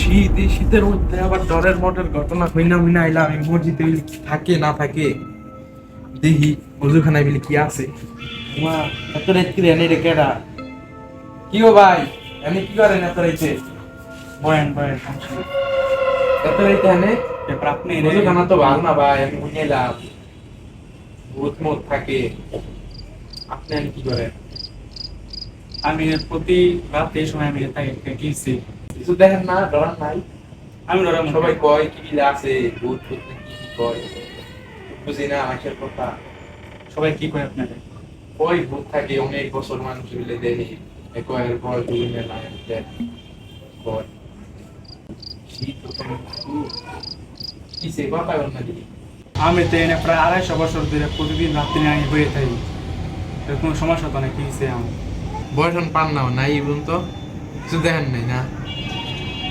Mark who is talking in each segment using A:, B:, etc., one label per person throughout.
A: শীত, এই শীতের মধ্যে আবার ডরের মটের ঘটনা। হইনা হইনা আইলাম আমি থাকে না থাকে, দেখি অজুখানায় বলি, কি আছে? মা, এত রাত কি এনে রে কেডা? কি গো ভাই, এনে কি করেন এত রাইতে?
B: বয়েন বয়েন।
A: এত রাইতে এনে?
B: এরপর আপনি
A: অজুখানা তো ভালো না ভাই, আমি বুঝলাম ভূত মত থাকে। আপনি কি করেন?
B: আমি প্রতি রাতে এই সময় আমি তাকে গিয়েছি।
A: কিছু দেখেন না ডরান নাই।
B: আমি
A: সবাই কয় কি বিলে আছে? ভূত ভূত কি কি কয়? বুঝি না কথা।
B: সবাই কি আপনাকে
A: ওই ভূত থাকে অনেক বছর মানুষ মিলে দেখি পর দুই মেলা কয়। শীত তো খুব কি সে কথা না
B: আমি তো এনে প্রায় আড়াইশো বছর ধরে প্রতিদিন রাত্রে আমি হয়ে থাকি। কোনো সমস্যা তো না কি হয়েছে আমার।
A: বয়সন পান না নাই বলুন তো কিছু দেখেন নাই না?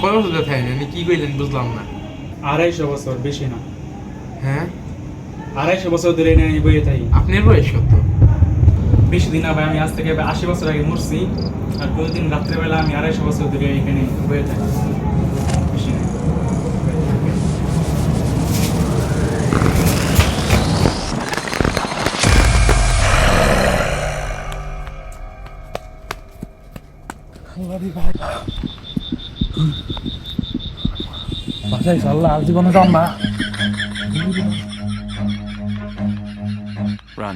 A: কয় বছর দেখায় না কি কইলেন বুঝলাম না
B: আড়াইশো বছর বেশি না
A: হ্যাঁ
B: আড়াইশো বছর ধরে এনে আমি বয়ে থাকি
A: আপনার বয়স কত
B: বেশি দিন হবে আমি আজ থেকে আশি বছর আগে মরছি আর প্রতিদিন রাত্রেবেলা আমি আড়াইশো বছর ধরে এখানে হয়ে থাকি বেশি না
C: Pasal salah Mesti kena sambar Run.
D: Run.